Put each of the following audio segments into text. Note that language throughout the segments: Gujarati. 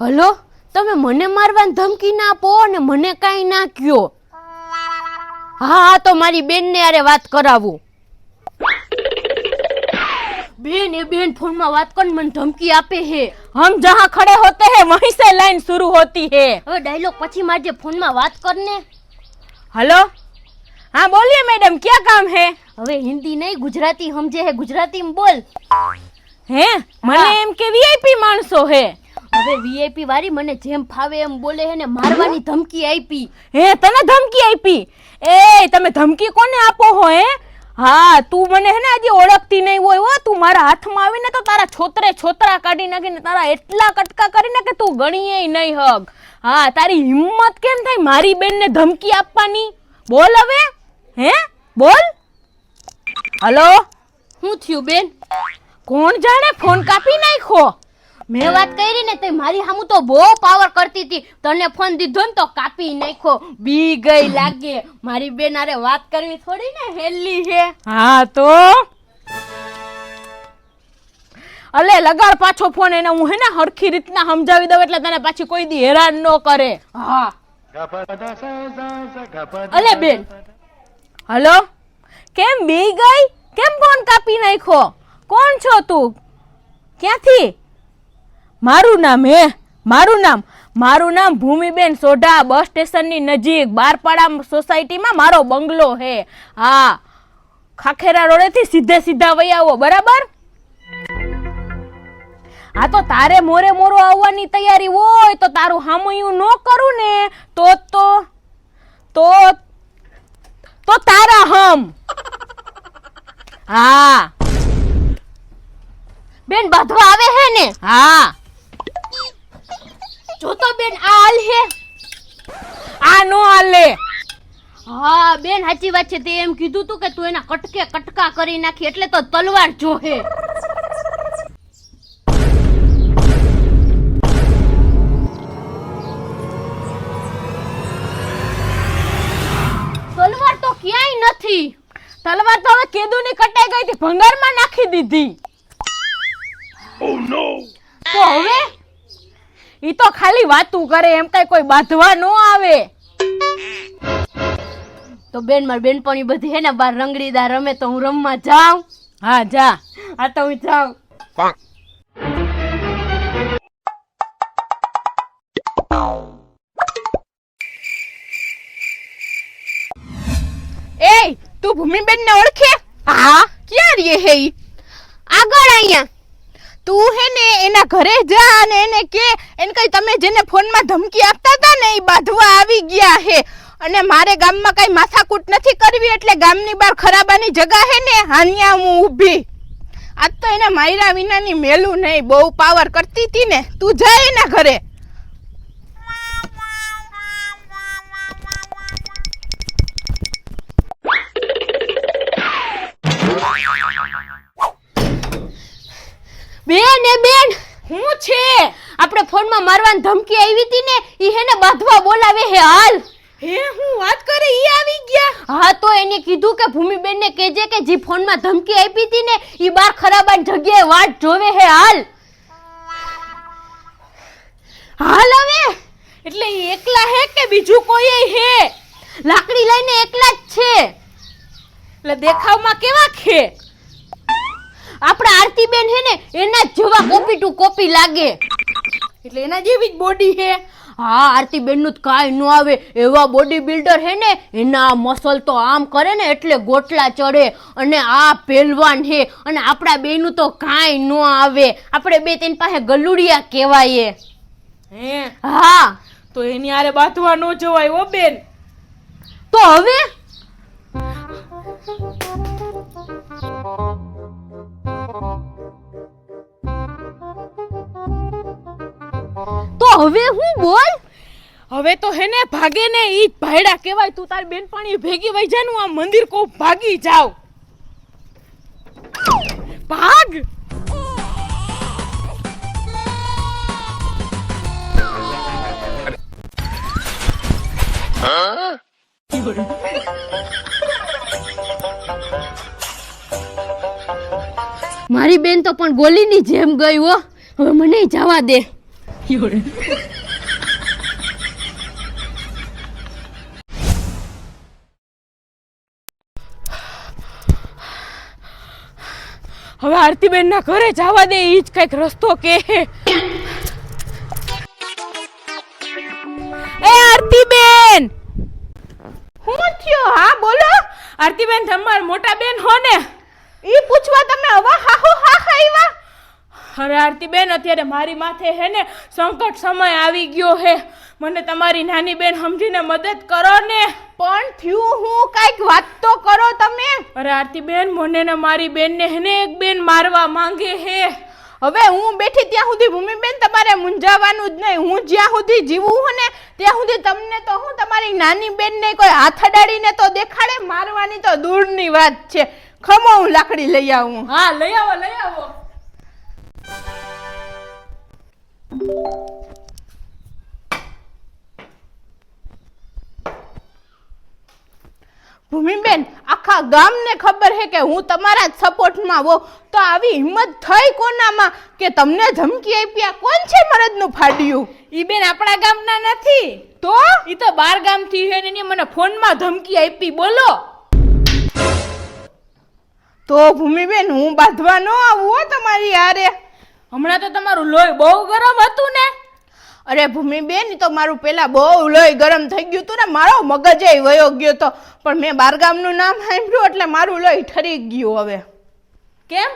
હલો તમે મને મારવાની ધમકી ના આપો અને મને કાંઈ ના કયો. હા હા તો મારી બેનને અરે વાત કરાવું. બેન એ બેન ફોનમાં વાત કરીને મને ધમકી આપે હે. હમ જહાં ખડે હોતે હે વહીં સે લાઈન શરૂ હોતી હે. હવે ડાયલોગ પછી મારજે ફોનમાં વાત કરને હલો? હા બોલીએ મેડમ ક્યાં કામ હે? હવે હિન્દી નહીં ગુજરાતી સમજે હે ગુજરાતીમાં બોલ. હે? મને એમ કે વીઆઈપી માણસો હે. હવે વીઆઈપી વાળી મને જેમ ફાવે એમ બોલે હે ને મારવાની ધમકી આપી. હે તને ધમકી આપી? એ તમે ધમકી કોને આપો હો હે? હા તું મને હે ને આજે ઓળખતી નહીં હોય હો. તું મારા હાથમાં આવીને તો તારા છોતરે છોતરા કાઢી નાખીને તારા એટલા કટકા કરીને કે તું ગણીએ નહીં હગ. હા તારી હિંમત કેમ થાય મારી બેનને ધમકી આપવાની? બોલ હવે હે? બોલ. હલો? શું થયું બેન? કોણ જાણે ફોન કાપી નાખ્યો? મેં વાત કરી ને તે મારી હામુ તો બહુ પાવર કરતી હતી. તને ફોન દીધો ને તો કાપી નાખ્યો. બી ગઈ લાગે. મારી બેન અરે વાત કરવી થોડી ને હેલી હે. હા તો? અલે લગાડ પાછો ફોન એને. હું હે ને હરખી રીતના સમજાવી દઉં એટલે તને પાછી કોઈ દી હેરાન ન કરે. હા. અલે બેન. હલો? કેમ બી ગઈ? કેમ ફોન કાપી નાખ્યો? કોણ છો તું? ક્યાંથી? મારું નામ હે? મારું નામ? મારું નામ ભૂમિબેન સોઢા. બસ સ્ટેશનની નજીક, બારપાડા સોસાયટીમાં મારો બંગલો હે. હા. ખાખેરા રોડેથી સીધે સીધા વહી આવો, બરાબર? હા તો તારે મોરે મોરો આવવાની તૈયારી હોય, તો તારું હામયું ન કરું ને. તો તો તો તો તારા હમ. હા. બેન, બાંધવા આવે હે ને? હા. જો તો બેન આ હાલ હે. આ નો હાલે. હા બેન સાચી વાત છે. તે એમ કીધું તું કે તું એના કટકે કટકા કરી નાખી એટલે તો તલવાર જોહે. તલવાર તો ક્યાંય નથી. તલવાર તો હવે કેદુની કટાઈ ગઈ હતી ભંગારમાં નાખી દીધી. તો હવે ઈ તો ખાલી વાતું કરે એમ કઈ કોઈ બાંધવા ન આવે. તો બેન માર બેનપણી બધી હે ને બાર રંગડીદાર રમે તો હું રમવા જાઉં? હા જા. હા તો હું જાઉં. એ તું ભૂમિબેન ને ઓળખે? હા. ક્યાં રે હે આગળ અહીંયા. તું હે ને એના ઘરે જા અને એને કે, એને કઈ તમે જેને ફોનમાં ધમકી આપતા હતા ને એ બાંધવા આવી ગયા હે. અને મારે ગામમાં કઈ માથાકૂટ નથી કરવી એટલે ગામની બહાર ખરાબાની જગા હે ને હાનિયા હું ઊભી. આજ તો એને માયરા વિનાની મેલું નહીં, બહુ પાવર કરતી હતી ને. તું જા એના ઘરે. બેન એ બેન! હું છે? આપણે ફોનમાં મારવાની ધમકી આવી હતી ને ઈ હેને બાંધવા બોલાવે હે હાલ. હે હું વાત કરે ઈ આવી ગયા. હા તો એને કીધું કે ભૂમિબેન ને કહેજે કે જે ફોનમાં ધમકી આપી હતી ને ઈ બાર ખરાબાન જગ્યાએ વાટ જોવે હે હાલ. હાલ હવે. એટલે ઈ એકલા હે કે બીજું કોઈ હે? લાકડી લઈને એકલા જ છે. એટલે દેખાવમાં કેવા ખે આપણા આરતી બેન હે ને એના જેવા કોપી ટુ કોપી લાગે. એટલે એના જેવી જ બોડી હે હા આરતી બેનનું કાંઈ ન આવે. એવા બોડી બિલ્ડર હે ને એના મસલ તો આમ કરે ને એટલે ગોટલા ચડે. અને આ પહેલવાન હે અને આપણા બેનનું તો કાંઈ ન આવે. આપણે બે તેની પાસે ગલુડિયા કહેવાય હે? હા. તો એની આરે બાંધવા નો જવાય ઓ બેન. તો હવે? તો હવે હું બોલ? હવે તો હે ને ભાગે ને ઈ ભાયડા કહેવાય તું તારી બેનપણી ભેગી વઈ જા આ મંદિર કો ભાગી જાવ ભાગ? મારી બેન તો પણ ગોલીની જેમ ગઈ હો. હવે મને જવા દે. હવે આરતીબેન ના ઘરે જવા દે ઈ જ કંઈક રસ્તો કે. એ આરતીબેન! હું થયો? હા બોલો. આરતીબેન તમાર મોટા બેન હો ને. ઈ પૂછવા તમે હવા હાહુ હા ખાઈવા અરે આરતી બેન અત્યારે મારી માથે હે ને સંકટ સમય આવી ગયો હે. મને તમારી નાની બેન સમજીને મદદ કરો ને. પણ થયું હું કંઈક વાત તો કરો તમે. અરે આરતી બેન મને ને મારી બેનને હે ને એક બેન મારવા માંગે હે. હવે હું બેઠી ત્યાં સુધી ભૂમિબેન તમારે મૂંઝાવાનું જ નહીં. હું જ્યાં સુધી જીવું હું ને ત્યાં સુધી તમને તો હું તમારી નાની બેનને કોઈ હાથ અડાડીને તો દેખાડે મારવાની તો દૂરની વાત છે. ખમો હું લાકડી લઈ આવું. હા લઈ આવો લઈ આવો. ભૂમિબેન આખા ગામને ખબર છે કે હું તમારા જ સપોર્ટમાં હો તો આવી હિંમત થઈ કોનામાં કે તમને ધમકી આપી આ કોણ છે મરદનું ફાડ્યું? ઈ બેન આપણા ગામના નથી. તો? ઈ તો બાર ગામથી છે ને મને ફોનમાં ધમકી આપી. બોલો. તો ભૂમિબેન હું બાંધવા ન આવું હો તમારી હારે. હમણાં તો તમારું લોહી બહુ ગરમ હતું ને. અરે ભૂમિબેન તો મારું પેલા બહુ લોહી ગરમ થઈ ગયું હતું ને મારો મગજ વયો ગયો તો. પણ મેં બારગામનું નામ સાંભળ્યું એટલે મારું લોહી ઠરી ગયું હવે. કેમ?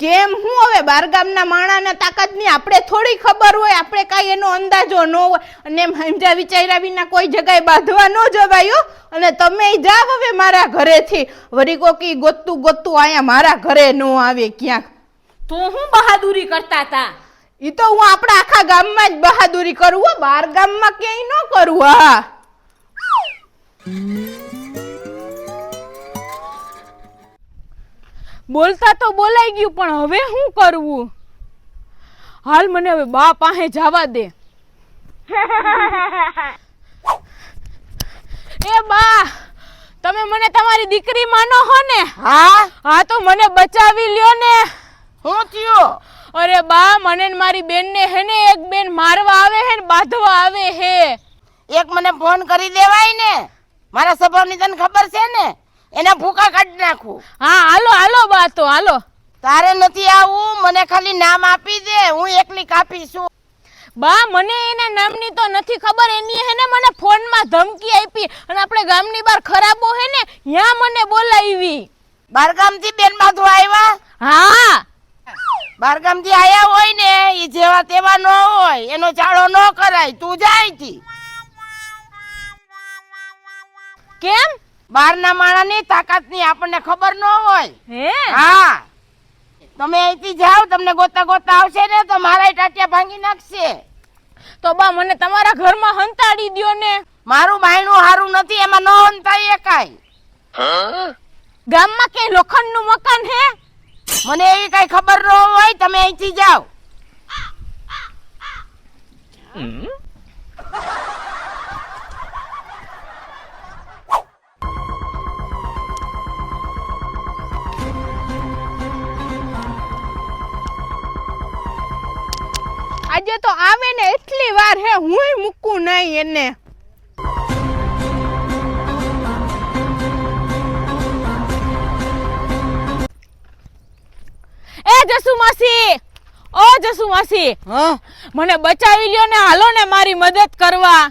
કેમ હું હવે બારગામના માણાને તાકાતની આપણે થોડી ખબર હોય આપણે કાંઈ એનો અંદાજો ન હોય. અને એમ સમજા વિચાર્યા વિના કોઈ જગ્યાએ બાંધવા ન જવાયો અને તમે જાવ હવે મારા ઘરેથી. વરી કોકી ગોતું ગોતું અહીંયા મારા ઘરે ન આવે ક્યાંક. તો હું બહાદુરી કરતા હતા એ તો હું આપણા આખા ગામમાં જ બહાદુરી કરું હો. બાર ગામમાં ક્યાંય ન કરું હા. બોલતા તો બોલાઈ ગયું પણ હવે શું કરવું? હાલ મને હવે બા પાસે જવા દે. એ બા તમે મને તમારી દીકરી માનો હો ને? હા? હા તો મને બચાવી લ્યો ને. હું થયો? અરે બા મને ને મારી બેન ને હે ને એક બેન મારવા આવે હે ને બાંધવા આવે હે. એક મને ફોન કરી દેવાય ને. મારા સ્વભાવની તને ખબર છે ને? એના ભૂકા કાઢી નાખું. હા હાલો હાલો બા તો હાલો. તારે નથી આવું મને ખાલી નામ આપી દે હું એકલી કાપી છું. બા મને એના નામની તો નથી ખબર એની હે ને મને ફોનમાં ધમકી આપી અને આપણે ગામની બહાર ખરાબો હે ને ત્યાં મને બોલાવી. બારગામથી બેન બાંધવા આવ્યા હા. બારગામથી આયા હોય ને એ જેવા તેવા ન હોય એનો ચાળો ન કરાય તું જાય થી કેમ? બહારના માણાની તાકાતની આપણને ખબર ન હોય. હે? હા. તમે અહીંથી જાઓ તમને ગોતા ગોતા આવશે ને તો મારા ટાટિયા ભાંગી નાખશે. તો બા મને તમારા ઘરમાં હંતાડી દ્યો ને. મારું બાયણું હારું નથી એમાં ન હંતાય એકાય. ગામમાં કે લોખંડનું મકાન હે? મને એવી કઈ ખબર ન હોય તમે અહીંથી જાઓ. આજે તો આવે ને એટલી વાર હે હુંય મૂકું નહીં એને. એ જસુ માસી ઓ જસુ માસી હા? મને બચાવી લ્યો ને હાલો ને મારી મદદ કરવા.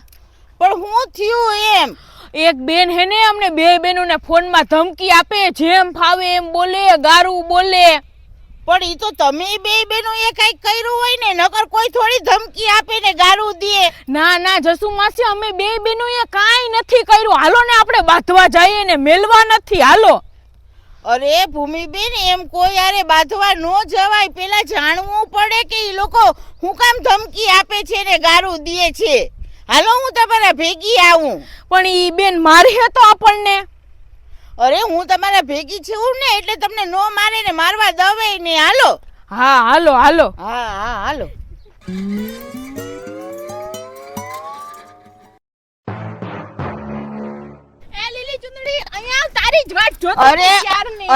પણ હું થયું એમ? એક બેન હે ને અમને બે બેનોને ફોનમાં ધમકી આપે જેમ ફાવે એમ બોલે ગારું બોલે. પણ એ તો તમે બે બેનો એ કઈ કર્યું હોય ને નકર કોઈ થોડી ધમકી આપે ને ગારું દે. ના ના જસુ માસી અમે બે બેનોએ કાંઈ નથી કર્યું. હાલો ને આપણે બાંધવા જઈએ ને મેલવા નથી હાલો. અરે ભૂમિબેન એમ કોઈ યારે બાંધવા ન જવાય. પેલા જાણવું પડે કે એ લોકો હું કામ ધમકી આપે છે ને ગારું દે છે. હાલો હું તમારા ભેગી આવું. પણ ઈ બેન મારી તો આપણને. અરે હું તમારા ભેગી છું ને એટલે તમને નો મારે ને મારવા દવે ને. હાલો. હા હાલો હાલો. હા હા હાલો. એ લીલી ચુંદડી અહીંયા તારી જ વાટ જોતો અરે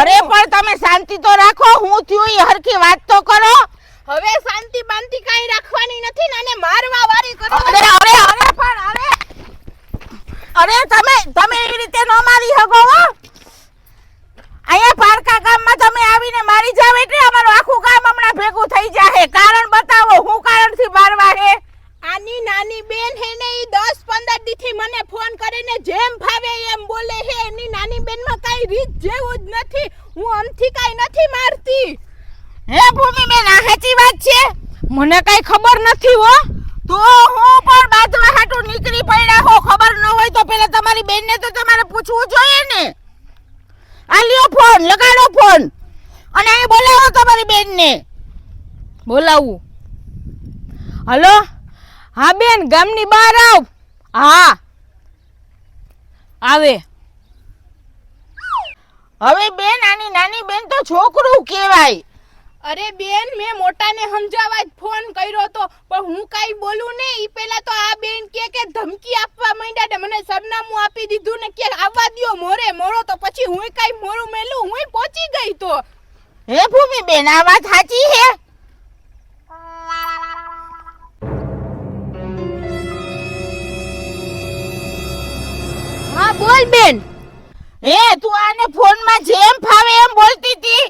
અરે પણ તમે શાંતિ તો રાખો હું થયું એ હરખી વાત તો કરો. હવે શાંતિ બાંતિ કાઈ રાખવાની નથી ને અને મારવા વાળી કરો. અરે અરે અરે પણ અરે. અરે તમે તમે એવી રીતે ન મારી શકો હો અહીંયા પારકા ગામમાં તમે આવીને મારી જાવ એટલે અમારું આખું ગામ હમણાં ભેગું થઈ જાહે કારણ બતાવો હું કારણથી મારવા હે આની નાની બેન હે ને ઈ દસ પંદર દીથી મને ફોન કરીને જેમ ફાવે એમ બોલે હે એની નાની બેનમાં કાંઈ રીત જેવું જ નથી હું આમથી કાંઈ નથી મારતી હે ભૂમિબેન આ સાચી વાત છે મને કાંઈ ખબર નથી હો તો હું પણ બાંધવા હાટું નીકળી પડ્યા હો ખબર ન હોય તો પેલા તમારી બેનને તો તમારે પૂછવું જોઈએ ને. આ લ્યો ફોન લગાડો ફોન. અને અહીં બોલાવો તમારી બેનને. બોલાવું. હલો? હા બેન ગામની બહાર આવ. હા. આવે. હવે બેન આની નાની બેન તો છોકરું કહેવાય. અરે બેન મેં મોટાને સમજાવવા જ ફોન કર્યો તો પણ હું કાંઈ બોલું ને ઈ પેલા તો આ બેન કે કે ધમકી આપવા માંડ્યા ને મને સરનામું આપી દીધું ને કે આવવા દ્યો મોરે મોરો. તો પછી હું કાંઈ મોરું મેલું? હું પહોંચી ગઈ તો. હે ભૂમિ બેન આ વાત સાચી હે? હા બોલ બેન. હે તું આને ફોનમાં જેમ ફાવે એમ બોલતી હતી?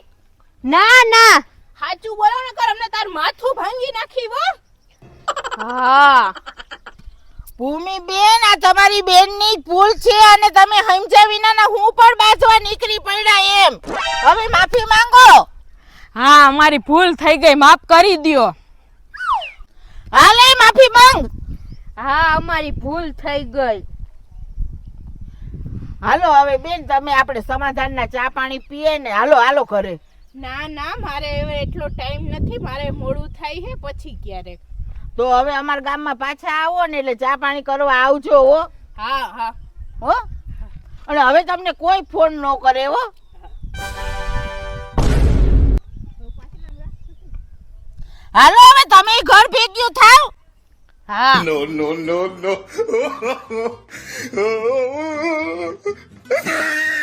ના ના. સાચું બોલો ને કર અમને તાર માથું ભાંગી નાખી વો હા. ભૂમિ બેન આ તમારી બેનની ની ભૂલ છે અને તમે સમજ્યા વિનાના હું પણ બાજવા નીકળી પડ્યા એમ. હવે માફી માંગો. હા અમારી ભૂલ થઈ ગઈ માફ કરી દ્યો. હાલે માફી માંગ. હા અમારી ભૂલ થઈ ગઈ. હાલો હવે બેન તમે આપણે સમાધાનના ચા પાણી પીએ ને હાલો હાલો ઘરે. ના ના મારે હવે એટલો ટાઈમ નથી મારે મોડું થાય છે પછી ક્યારેક. તો હવે અમારા ગામમાં પાછા આવો ને એટલે ચા પાણી કરવા આવજો હો. હા હા. હો? અને હવે તમને કોઈ ફોન ન કરે હો. હાલો હવે તમે ઘર ભેગ્યું થાવ? હા. નો નો નો no.